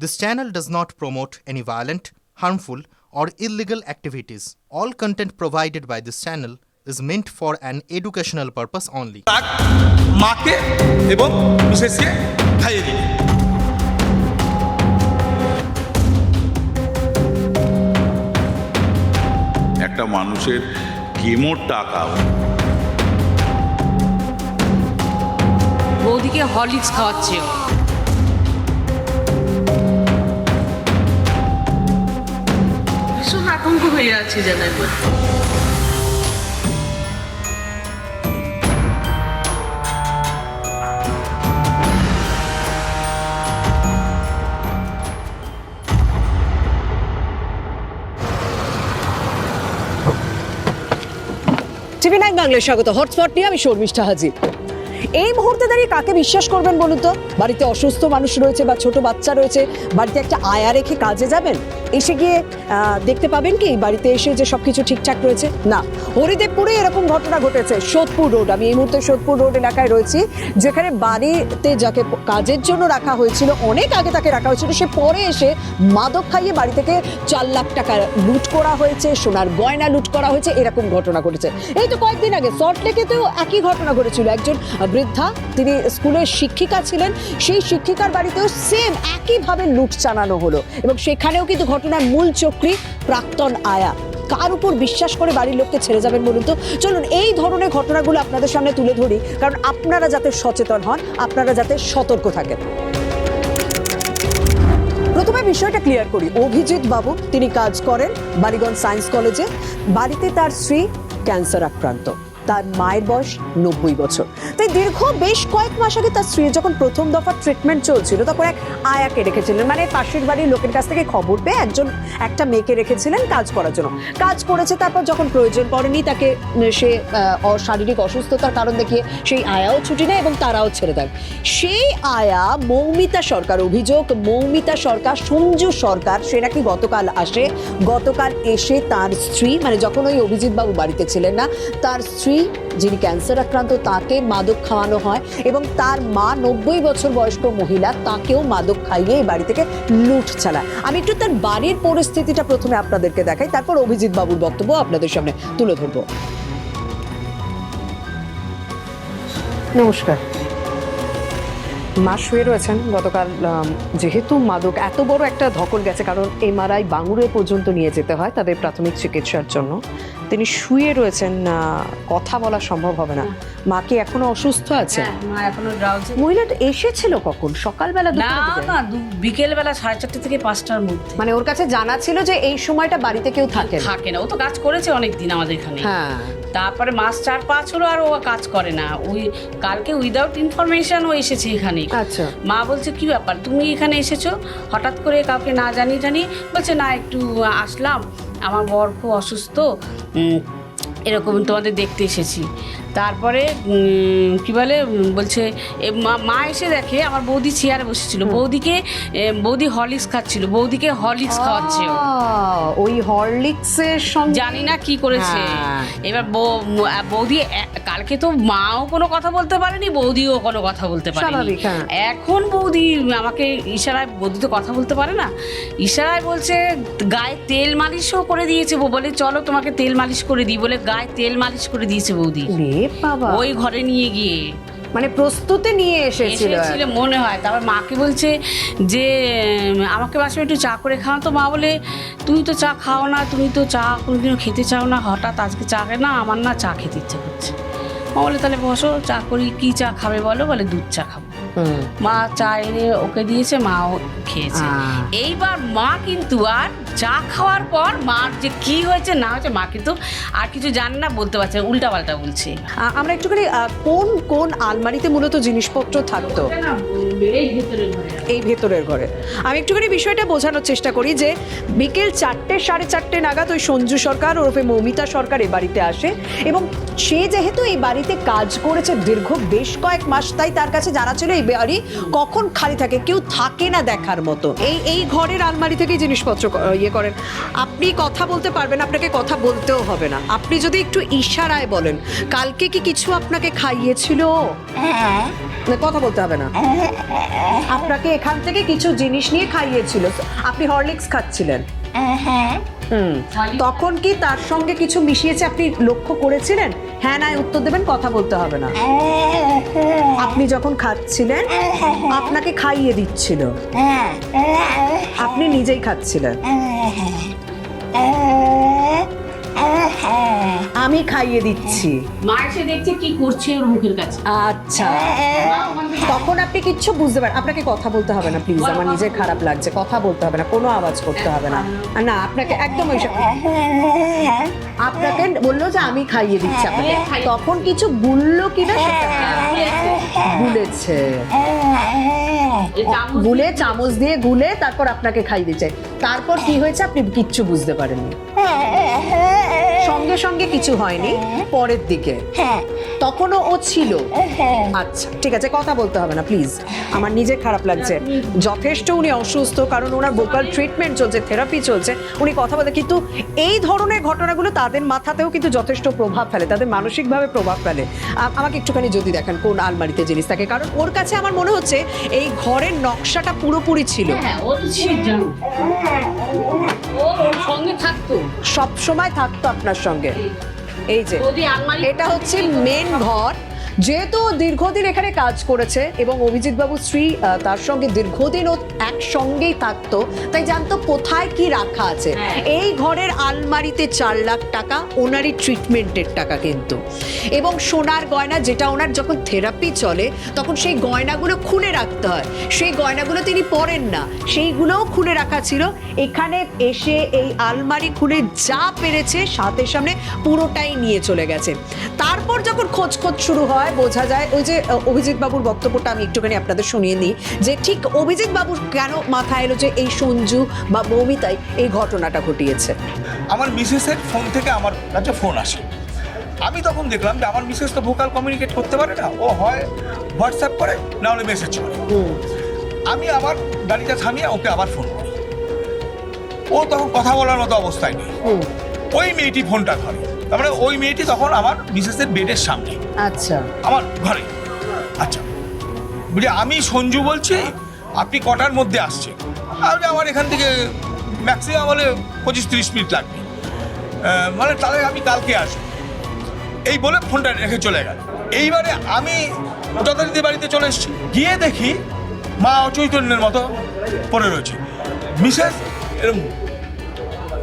This channel does not promote any violent, harmful, or illegal activities. All content provided by this channel is meant for an educational purpose only. মাকে এবং মিসেসকে খাইয়ে দিলেন একটা মানুষের কেমোর টাকা বৌদিকে হরলিক্স খাওয়াচ্ছে ও। হয়ে যাচ্ছে যেন টিভি নাইন বাংলায় স্বাগত। হটস্পট নিয়ে আমি শর্মিষ্ঠা হাজির এই মুহূর্তে দাঁড়িয়ে কাকে বিশ্বাস করবেন বলুন তো? বাড়িতে অসুস্থ মানুষ রয়েছে বা ছোট বাচ্চা রয়েছে, বাড়িতে একটা আয়া রেখে কাজে যাবেন? এসে গিয়ে দেখতে পাবেন কি বাড়িতে এসে যে সব কিছু ঠিকঠাক রয়েছে? না। হরিদেবপুরে এরকম ঘটনা ঘটেছে, সোদপুর রোড। আমি এই মুহূর্তে সোদপুর রোড এলাকায় রয়েছি, যেখানে বাড়িতে যাকে কাজের জন্য রাখা হয়েছিল, অনেক আগে তাকে রাখা হয়েছিল, সে পরে এসে মাদক খাইয়ে বাড়ি থেকে চার লাখ টাকা লুট করা হয়েছে, সোনার গয়না লুট করা হয়েছে, এরকম ঘটনা ঘটেছে। এই তো কয়েকদিন আগে, সল্টলেকেতেও একই ঘটনা ঘটেছিল। একজন বৃদ্ধা। তিনি স্কুলের শিক্ষিকা ছিলেন। সেই শিক্ষিকার বাড়িতেও সেম একইভাবে লুট চালানো হলো। এবং সেখানেও কিন্তু ঘটনার মূল চক্রী প্রাক্তন আয়া। কার উপর বিশ্বাস করে বাড়ির লোককে ছেড়ে যাবেন বলুন তো? চলুন, এই ধরনের ঘটনাগুলো আপনাদের সামনে তুলে ধরি। কারণ আপনারা যাতে সচেতন হন, আপনারা যাতে সতর্ক থাকেন। প্রথমে বিষয়টা ক্লিয়ার করি। অভিজিৎ বাবু, তিনি কাজ করেন বালিগঞ্জ সায়েন্স কলেজে। বাড়িতে তার স্ত্রী ক্যান্সার আক্রান্ত। তার মায়ের বয়স নব্বই বছর। তাই দীর্ঘ বেশ কয়েক মাস আগে তার স্ত্রীর যখন প্রথম দফা ট্রিটমেন্ট চলছিল, তখন এক আয়াকে রেখেছিলেন। মানে পাশের বাড়ির লোকের কাছ থেকে খবর পেয়ে একজন, একটা মেয়েকে রেখেছিলেন কাজ করার জন্য। কাজ করেছে, তারপর যখন প্রয়োজন পড়েনি, তাকে সে শারীরিক অসুস্থতার কারণ দেখিয়ে সেই আয়াও ছুটি নেয় এবং তারাও ছেড়ে দেয়। সেই আয়া মৌমিতা সরকার অভিযোগ, মৌমিতা সরকার, সঞ্জু সরকার, সে নাকি গতকাল আসে, গতকাল এসে তার স্ত্রী মানে যখন ওই অভিজিৎ বাবু বাড়িতে ছিলেন না, তার স্ত্রী যিনি ক্যান্সার আক্রান্ত, তাকে মাদক খাওয়ানো হয় এবং তার মা নব্বই বছর বয়স্ক মহিলা তাকেও মাদক খাইয়ে এই বাড়ি থেকে লুট চালায়। আমি একটু তার বাড়ির পরিস্থিতিটা প্রথমে আপনাদেরকে দেখাই, তারপর অভিজিৎ বাবুর বক্তব্য আপনাদের সামনে তুলে ধরবো। নমস্কার। মা শুয়ে রয়েছেন। গতকাল যেহেতু মাদক এত বড় একটা ধকল গেছে কারণ এমআরআই বাঙুরে পর্যন্ত নিয়ে যেতে হয় তাদের প্রাথমিক চিকিৎসার জন্য। তিনি শুয়ে রয়েছেন কথা বলা সম্ভব হবে না। মা কি এখনও অসুস্থ আছে হ্যাঁ, মা এখনও ড্রাউজি মহিলাটা এসেছিল কখন? সকালবেলা না না বিকেল বেলা সাড়ে চারটে থেকে পাঁচটার মধ্যে। মানে ওর কাছে জানা ছিল যে এই সময়টা বাড়িতে কেউ থাকে। থাকে না ও তো কাজ করেছে অনেক দিন আমাদের এখানে। হ্যাঁ। তারপরে মাস চার পাঁচ হলো আর ও কাজ করে না। ওই কালকে উইদাউট ইনফরমেশন ও এসেছে এখানে। আচ্ছা। মা বলছে কি ব্যাপার? তুমি এখানে এসেছ? হঠাৎ করে কাউকে না জানি জানি বলছে না একটু আসলাম। আমার বর খুব অসুস্থ। এরকম তোমাদের দেখতে এসেছি। তারপরে কি বলে বলছে মা- এসে দেখে আমার বৌদি চেয়ারে বসেছিল। বৌদিকে বৌদি হরলিক্স খাচ্ছিল। বৌদিকে হরলিক্স খাওয়াচ্ছে ওই হরলিক্সের সঙ্গে? জানি না কি করেছে। হ্যাঁ। এবার বৌদি কালকে তো মাও কোনো কথা বলতে পারেনি বৌদিও কোনো কথা বলতে পারেনি। হ্যাঁ। এখন বৌদি আমাকে ইশারায় বৌদি তো কথা বলতে পারে না ইশারায় বলছে গায়ে তেল মালিশও করে দিয়েছে বলে চলো তোমাকে তেল মালিশ করে দিই বলে গায়ে তেল মালিশ করে দিয়েছে বৌদি। বাবা। ওই ঘরে নিয়ে গিয়ে। মানে প্রস্তুতি নিয়ে এসেছিল এসেছিল মনে হয়। তারপর মাকে বলছে যে আমাকে বাসে একটু চা করে খাও তো। মা বলে তুমি তো চা খাও না তুমি তো চা কোনোদিনও খেতে চাও না। হঠাৎ আজকে চা খায় না আমার না চা খেতে ইচ্ছে করছে। মা বলে তাহলে বসো চা করি। কী চা খাবে বলো? বলে দুধ চা খাব। মা চা এনে ওকে দিয়েছে মাও খেয়েছে। এইবার মা কিন্তু আর চা খাওয়ার পর মার যে কি হয়েছে না হয়েছে মা কিন্তু আর কিছু জানে না বলতে পারছে না, উল্টাপাল্টা বলছে। আমরা একটুখানি কোন কোন আলমারিতে মূলত জিনিসপত্র থাকতো? এই ভেতরের ঘরে আমি একটুখানি বিষয়টা বোঝানোর চেষ্টা করি যে বিকেল চারটে সাড়ে চারটে নাগাদ ওই সঞ্জু সরকার ওরফে মৌমিতা সরকার এই বাড়িতে আসে এবং সে যেহেতু এই বাড়িতে কাজ করেছে দীর্ঘ বেশ কয়েক মাস তাই তার কাছে জানা ছিল এই বাড়ি কখন খালি থাকে? কেউ থাকে না দেখার মতো। এই এই ঘরের আলমারি থেকেই জিনিসপত্র ইয়ে করেন। আপনি কথা বলতে পারবেন, আপনাকে কথা বলতেও হবে না। আপনি যদি একটু ইশারায় বলেন, কালকে কি কিছু আপনাকে খাইয়েছিল? কথা বলতে হবে না। আপনাকে এখান থেকে কিছু জিনিস নিয়ে খাইয়েছিল। আপনি হরলিক্স খাচ্ছিলেন। হুম। তখন কি তার সঙ্গে কিছু মিশিয়েছে? আপনি লক্ষ্য করেছিলেন? হ্যাঁ না উত্তর দেবেন কথা বলতে হবে না। আপনি যখন খাচ্ছিলেন আপনাকে খাইয়ে দিচ্ছিল। আপনি নিজেই খাচ্ছিলেন। আমি খাইয়ে দিচ্ছি। মা এসে দেখছে কি করছে ওর মুখের কাছে। আচ্ছা। তখন আপনি কিচ্ছু বুঝতে পারেন আপনাকে কথা বলতে হবে না প্লিজ আমার নিজের খারাপ লাগছে। কথা বলতে হবে না কোনো আওয়াজ করতে হবে না। না আপনাকে একদম ওইসব আপনাকে বলল যে আমি খাইয়ে দিচ্ছি আপনাকে। তখন কিছু গুললো কিনা গুলেছে গুলে চামচ দিয়ে গুলে তারপর আপনাকে খাইয়ে দিচ্ছে। তারপর কি হয়েছে আপনি কিচ্ছু বুঝতে পারেননি। সঙ্গে সঙ্গে কিছু হয়নি পরের দিকে। তখনও ও ছিল। আচ্ছা ঠিক আছে কথা বলতে হবে না প্লিজ আমার নিজে খারাপ লাগছে। যথেষ্ট উনি অসুস্থ কারণ ওনার ভোকাল ট্রিটমেন্ট চলছে থেরাপি চলছে। উনি কথা বলতে কিন্তু এই ধরনের ঘটনাগুলো তাদের মাথাতেও কিন্তু যথেষ্ট প্রভাব ফেলে তাদের মানসিকভাবে প্রভাব ফেলে। আমাকে একটুখানি যদি দেখেন কোন আলমারিতে জিনিস থাকে। কারণ ওর কাছে আমার মনে হচ্ছে এই ঘরের নকশাটা পুরোপুরি ছিল। হ্যাঁ ও তো ছিল। জানো ও ওর সঙ্গে থাকতো। সব সময় থাকতো আপনার সঙ্গে। এই যে এটা হচ্ছে মেন ঘর। যেহেতু দীর্ঘদিন এখানে কাজ করেছে এবং অভিজিৎ বাবু স্ত্রী তার সঙ্গে দীর্ঘদিন ও একসঙ্গেই থাকতো তাই জানতো কোথায় কি রাখা আছে। হ্যাঁ। এই ঘরের আলমারিতে চার লাখ টাকা ওনারই ট্রিটমেন্টের টাকা কিন্তু। এবং সোনার গয়না যেটা ওনার যখন থেরাপি চলে তখন সেই গয়নাগুলো খুলে রাখতে হয়। সেই গয়নাগুলো তিনি পরেন না। সেইগুলোও খুলে রাখা ছিল। এখানে এসে এই আলমারি খুলে যা পেরেছে সাথে সামনে পুরোটাই নিয়ে চলে গেছে। তারপর যখন খোঁজ খোঁজ শুরু হয় বোঝা যায়। ওই যে অভিজিৎ বাবুর বক্তব্যটা আমি একটুখানি আপনাদের শুনিয়ে নিই যে ঠিক অভিজিৎ বাবুর কেন মাথায় এলো যে এই সঞ্জু বা মৌমিতাই এই ঘটনাটা ঘটিয়েছে? আমার মিসেসের ফোন থেকে আমার কাছে ফোন আসে। আমি তখন দেখলাম যে আমার মিসেস তো ভোকাল কমিউনিকেট করতে পারে না। ও হয় হোয়াটসঅ্যাপ করে না হলে মেসেজ করে। আমি আবার গাড়িটা থামিয়ে ওকে আবার ফোন করি। ও তখন কথা বলার মতো অবস্থায় নেই। ওই মেয়েটি ফোনটা ধরে। তারপরে ওই মেয়েটি তখন আমার মিসেসের বেডের সামনে। আচ্ছা। আমার ঘরে। আচ্ছা। বলি আমি সঞ্জু বলছি আপনি কটার মধ্যে আসছেন? আমি আমার এখান থেকে ম্যাক্সিমাম হলে পঁচিশ তিরিশ মিনিট লাগবে। মানে তাহলে আমি কালকে আসব। এই বলে ফোনটা রেখে চলে গেল। এইবারে আমি যথারীতি বাড়িতে চলে এসেছি। গিয়ে দেখি মা অচৈতন্যের মতো পড়ে রয়েছে। মিসেস এরম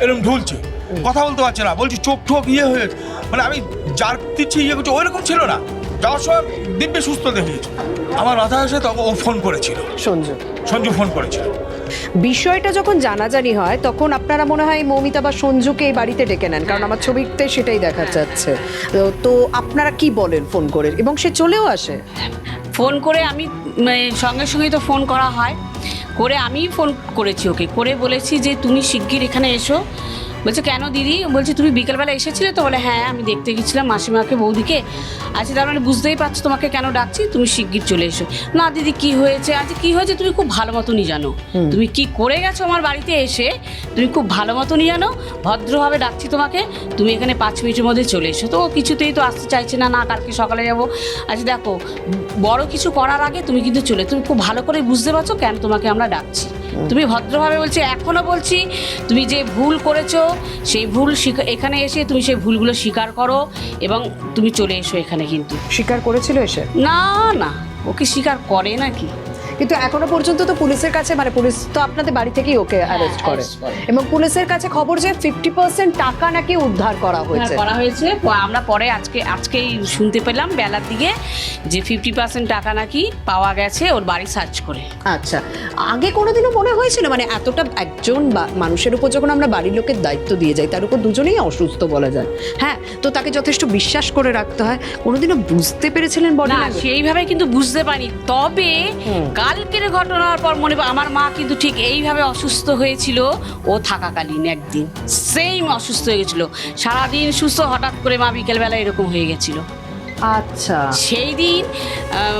এরম ঢুলছে। কথা বলতে পারছে না। বলছি চোখ ঠোক ইয়ে হয়ে মানে আমি যার দিচ্ছি ইয়ে করছি ওইরকম ছিল না। যাওয়ার সময় দিব্যে সুস্থ দেখিয়েছে। আমার মাথায় এসে তখন ও ফোন করেছিল। সঞ্জু। সঞ্জু ফোন করেছিল। বিষয়টা যখন জানাজানি হয় তখন আপনারা মনে হয় মৌমিতা বা সঞ্জুকে এই বাড়িতে ডেকে নেন। কারণ আমার ছবিতে সেটাই দেখা যাচ্ছে। তো- তো আপনারা কি বলেন ফোন করে? এবং সে চলেও আসে? ফোন করে আমি মানে, সঙ্গে সঙ্গেই তো ফোন করা হয়। করে আমি ফোন করেছি ওকে। করে বলেছি যে তুমি শিগগির এখানে এসো। বলছে কেন দিদি? বলছে তুমি বিকেলবেলা এসেছিলে তো? বলে হ্যাঁ আমি দেখতে গেছিলাম মাসিমাকে বৌদিকে। আচ্ছা তার মানে বুঝতেই পারছ তোমাকে কেন ডাকছি? তুমি শিগগির চলে এসো। না দিদি কি হয়েছে? আজ কি হয়েছে? তুমি খুব ভালো মতনই জানো। তুমি কি করে গেছো আমার বাড়িতে এসে? তুমি খুব ভালো মতনই জানো। ভদ্রভাবে ডাকছি তোমাকে। তুমি এখানে পাঁচ মিনিটের মধ্যে চলে এসো। তো কিছুতেই তো আসতে চাইছে না না কালকে সকালে যাব। আচ্ছা দেখো বড় কিছু করার আগে তুমি কিন্তু চলে তুমি খুব ভালো করে বুঝতে পারছ কেন তোমাকে আমরা ডাকছি। তুমি ভদ্রভাবে বলছি এখনও বলছি তুমি যে ভুল করেছ সেই ভুল এখানে এসে তুমি সেই ভুলগুলো স্বীকার করো এবং তুমি চলে এসো এখানে কিন্তু। স্বীকার করেছিল এসে? না না ও কি স্বীকার করে নাকি? কিন্তু এখনও পর্যন্ত তো পুলিশের কাছে মানে পুলিশ তো আপনাদের বাড়ি থেকেই ওকে অ্যারেস্ট করে। এবং পুলিশের কাছে খবর যে ফিফটি পার্সেন্ট টাকা নাকি উদ্ধার করা হ্যাঁ, হয়েছে। করা হয়েছে। আমরা পরে আজকে আজকেই শুনতে পেলাম বেলার দিকে যে ফিফটি পার্সেন্ট টাকা নাকি পাওয়া গেছে ওর বাড়ি সার্চ করে। আচ্ছা আগে কোনোদিনও মনে হয়েছিল? মানে এতটা একজন বা- মানুষের উপর যখন আমরা বাড়ির লোকের দায়িত্ব দিয়ে যাই তার উপর দুজনেই অসুস্থ বলা যায়। হ্যাঁ তো তাকে যথেষ্ট বিশ্বাস করে রাখতে হয়। কোনোদিনও বুঝতে পেরেছিলেন না সেইভাবে কিন্তু বুঝতে পারি তবে কালকের ঘটনার পর মনে আমার মা কিন্তু ঠিক এইভাবে অসুস্থ হয়েছিল, ও থাকাকালীন একদিন। সেম অসুস্থ হয়ে গেছিল। সারাদিন সুস্থ, হঠাৎ করে মা বিকেলবেলা এরকম হয়ে গেছিল। আচ্ছা। সেই দিন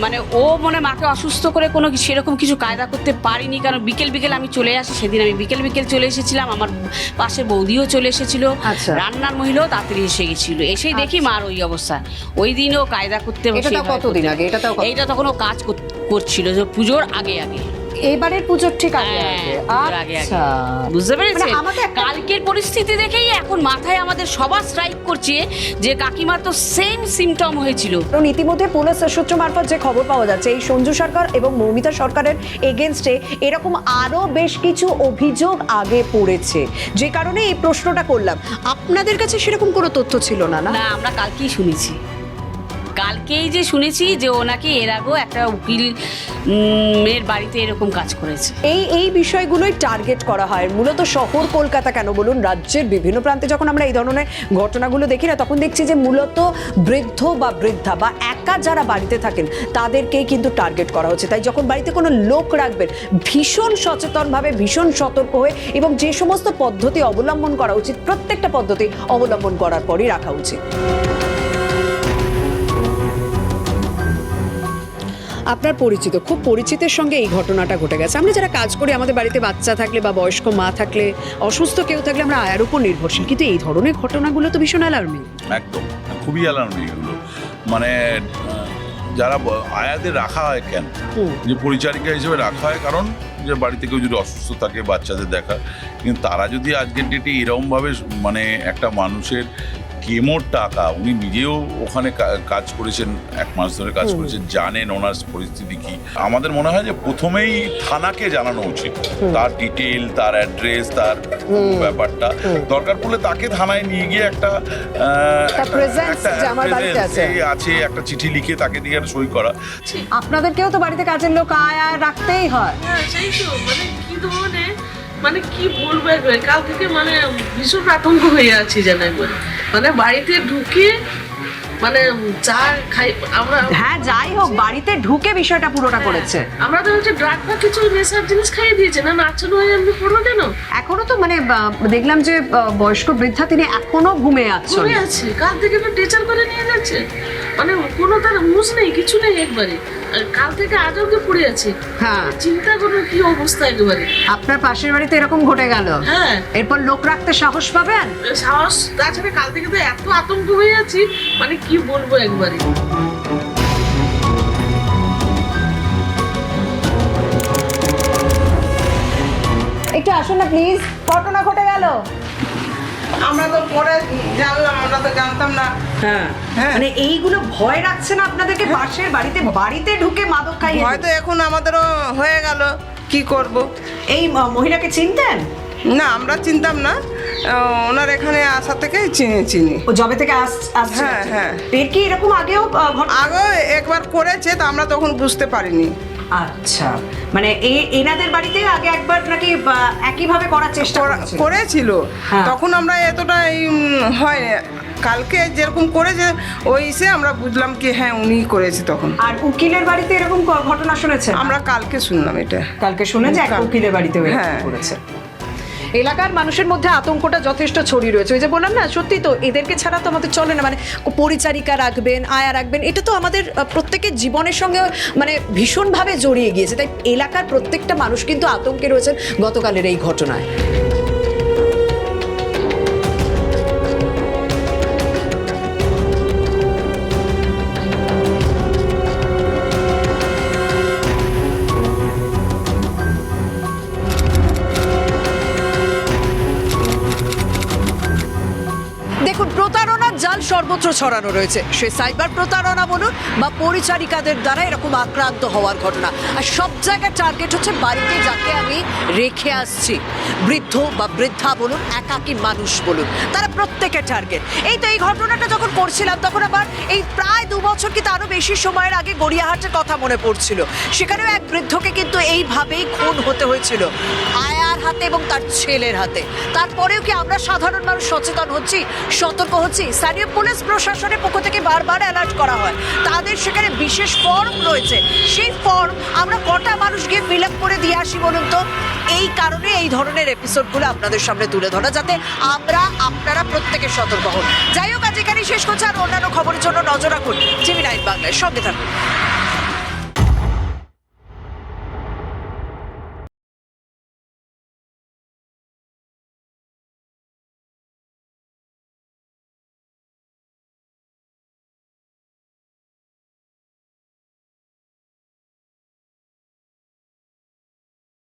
মানে ও মনে মাকে অসুস্থ করে কোনো সেরকম কিছু কায়দা করতে পারিনি কারণ বিকেল বিকেল আমি চলে আসি। সেদিন আমি বিকেল বিকেল চলে এসেছিলাম আমার পাশের বৌদিও চলে এসেছিল। আচ্ছা। রান্নার মহিলাও তাড়াতাড়ি এসে গেছিল। এসেই দেখি মার ওই অবস্থা। ওই দিনও কায়দা করতে এটা কতদিন আগে? এটা এইটা তখন ও কাজ কর- করছিল যে পুজোর আগে আগে। এবারের পুজোর ঠিক আগে হ্যাঁ, আগে। আচ্ছা। বুঝতে মানে আমাকে কালকের পরিস্থিতি দেখেই এখন মাথায় আমাদের সবার স্ট্রাইক করছে যে কাকিমার তো সেম সিমটম হয়েছিল। কারণ ইতিমধ্যে পুলিশ সূত্র মারফত যে খবর পাওয়া যাচ্ছে এই সঞ্জু সরকার এবং মৌমিতা সরকারের এগেনস্টে এরকম আরও বেশ কিছু অভিযোগ আগে পড়েছে। যে কারণে এই প্রশ্নটা করলাম। আপনাদের কাছে সেরকম কোনো তথ্য ছিল না? না আমরা কালকেই শুনেছি। কালকেই যে শুনেছি যে ও নাকি এর আগেও একটা উকিল মেয়ের বাড়িতে এরকম কাজ করেছে। এই এই বিষয়গুলোই টার্গেট করা হয়। মূলত শহর কলকাতা কেন? বলুন, রাজ্যের বিভিন্ন প্রান্তে যখন আমরা এই ধরনের ঘটনাগুলো দেখি না, তখন দেখছি যে মূলত বৃদ্ধ বা বৃদ্ধা বা একা যারা বাড়িতে থাকেন, তাদেরকেই কিন্তু টার্গেট করা হচ্ছে। তাই যখন বাড়িতে কোনো লোক রাখবেন, ভীষণ সচেতনভাবে, ভীষণ সতর্ক হয়ে এবং যে সমস্ত পদ্ধতি অবলম্বন করা উচিত, প্রত্যেকটা পদ্ধতি অবলম্বন করার পরই রাখা উচিত। আপনার পরিচিত খুব পরিচিতের সঙ্গে এই ঘটনাটা ঘটে গেছে। আমরা যারা কাজ করি আমাদের বাড়িতে বাচ্চা থাকলে বা বয়স্ক মা থাকলে অসুস্থ কেউ থাকলে আমরা আয়ার উপর নির্ভরশীল। কিন্তু এই ধরনের ঘটনাগুলো তো ভীষণ অ্যালার্মিং একদম খুবই অ্যালার্মিং এগুলো। মানে যারা আয়াদের রাখা হয় কেন। যে পরিচারিকা হিসেবে রাখা হয় কারণ যে বাড়িতে কেউ যদি অসুস্থ থাকে বাচ্চাদের দেখা। কিন্তু তারা যদি আজকের ডেটে এরকমভাবে মানে একটা মানুষের কেমোর টাকা উনি নিজেও ওখানে কাজ করেছেন এক মাস ধরে কাজ করেছেন জানেন ওনার পরিস্থিতি কি। আমাদের মনে হয় যে প্রথমেই থানাকে জানানো উচিত। তার ডিটেল তার অ্যাড্রেস তার ব্যাপারটা। দরকার পড়লে তাকে থানায় নিয়ে গিয়ে একটা আছে। একটা চিঠি লিখে তাকে দিয়ে সই করা। আপনাদেরকেও তো বাড়িতে কাজের লোক আয়া রাখতেই হয়। হ্যাঁ সেই তো মানে কি ধরনের মানে কি বলব একবার? কাল থেকে মানে ভীষণ আতঙ্ক হয়ে আছি যেন একবার। মানে বাড়িতে ঢুকে মানে চা খাই আমরা হ্যাঁ যাই হোক বাড়িতে ঢুকে বিষয়টা পুরোটা করেছে। আমরা তো হচ্ছে ড্রাগ বা কিছু নেশার জিনিস খাইয়ে দিয়েছে। না নাচন হয়ে এমনি পড়ল কেন? এখনও তো মানে দেখলাম যে বয়স্ক বৃদ্ধা তিনি এখনও ঘুমে আছেন। ঘুরে আছে। কাল থেকে তো টিচার করে নিয়ে যাচ্ছে। মানে কোনো তার মুজ নেই কিছু নেই একবারে। আর কাল থেকে আজ অব্দি পড়ে আছে। হ্যাঁ। চিন্তা করুন কি অবস্থা একেবারে। আপনার পাশের বাড়িতে এরকম ঘটে গেল? হ্যাঁ। এরপর লোক রাখতে সাহস পাবেন? সাহস তাছাড়া কাল থেকে তো এত আতঙ্ক হয়ে আছি মানে কি বলব একবারে। একটু আসুন না প্লিজ ঘটনা ঘটে গেল। আমরা তো পরে জানলাম আমরা তো জানতাম না। হ্যাঁ হ্যাঁ। মানে এইগুলো ভয় রাখছে না আপনাদেরকে? পাশের বাড়িতে বাড়িতে ঢুকে মাদক খাইয়ে হয়তো এখন আমাদেরও হয়ে গেল কি করব? এই মহিলাকে চিনতেন? না আমরা চিনতাম না। ওনার এখানে আসা থেকেই চিনি চিনি। ও জবে থেকে আস- আসছে? হ্যাঁ, হ্যাঁ। এর কি এরকম আগেও আগে একবার করেছে তো আমরা তখন বুঝতে পারিনি। আচ্ছা মানে এনাদের বাড়িতে আগে একবার নাকি একইভাবে করার চেষ্টা করা- করেছিল? হ্যাঁ। তখন আমরা এতটা হয় কালকে যেরকম করেছে ওই সে আমরা বুঝলাম কি হ্যাঁ উনি করেছে তখন আর উকিলের বাড়িতে এরকম ঘটনা শুনেছে আমরা কালকে শুনলাম এটা কালকে শুনেছি যে উকিলের বাড়িতে হ্যাঁ। করেছে এলাকার মানুষের মধ্যে আতঙ্কটা যথেষ্ট ছড়িয়ে রয়েছে। ওই যে বললাম না, সত্যি তো এদেরকে ছাড়া তো আমাদের চলে না। মানে পরিচারিকা রাখবেন, আয়া রাখবেন, এটা তো আমাদের প্রত্যেকের জীবনের সঙ্গে মানে ভীষণভাবে জড়িয়ে গিয়েছে। তাই এলাকার প্রত্যেকটা মানুষ কিন্তু আতঙ্কে রয়েছেন গতকালের এই ঘটনায়। ছড়ানো রয়েছে। সে সাইবার প্রতারণা বলুন বা পরিচারিকাদের দ্বারা এরকম আক্রান্ত হওয়ার ঘটনা। আর সব জায়গায় টার্গেট হচ্ছে বাড়িতে যাকে আমি রেখে আসছি। বৃদ্ধ বা বৃদ্ধা বলুন, একাকী মানুষ বলুন, তারা প্রত্যেকের টার্গেট এই তো এই ঘটনাটা যখন করছিলাম, তখন আবার এই প্রায় দু বছর কি তারও বেশি সময়ের আগে গড়িয়াহাটের কথা মনে পড়ছিল। সেখানেও এক বৃদ্ধকে কিন্তু এইভাবেই খুন হতে হয়েছিল। আয়ার হাতে এবং তার ছেলের হাতে। তারপরেও কি আমরা সাধারণ মানুষ সচেতন হচ্ছি, সতর্ক হচ্ছি? স্থানীয় পুলিশ প্রশাসনের পক্ষ থেকে বারবার অ্যালার্ট করা হয়। তাদের সেখানে বিশেষ ফর্ম রয়েছে। সেই ফর্ম আমরা কটা মানুষ গিয়ে ফিল করে দিয়ে আসি বলুন তো? এই কারণে এই ধরনের এপিসোডগুলো আপনাদের সামনে তুলে ধরা, যাতে আমরা, আপনারা প্রত্যেকে সতর্ক হন। যাই হোক, আজ এখানেই শেষ করছে। আর অন্যান্য খবরের জন্য নজর রাখুন। টিভি নাইন বাংলায়। সঙ্গে থাকুন।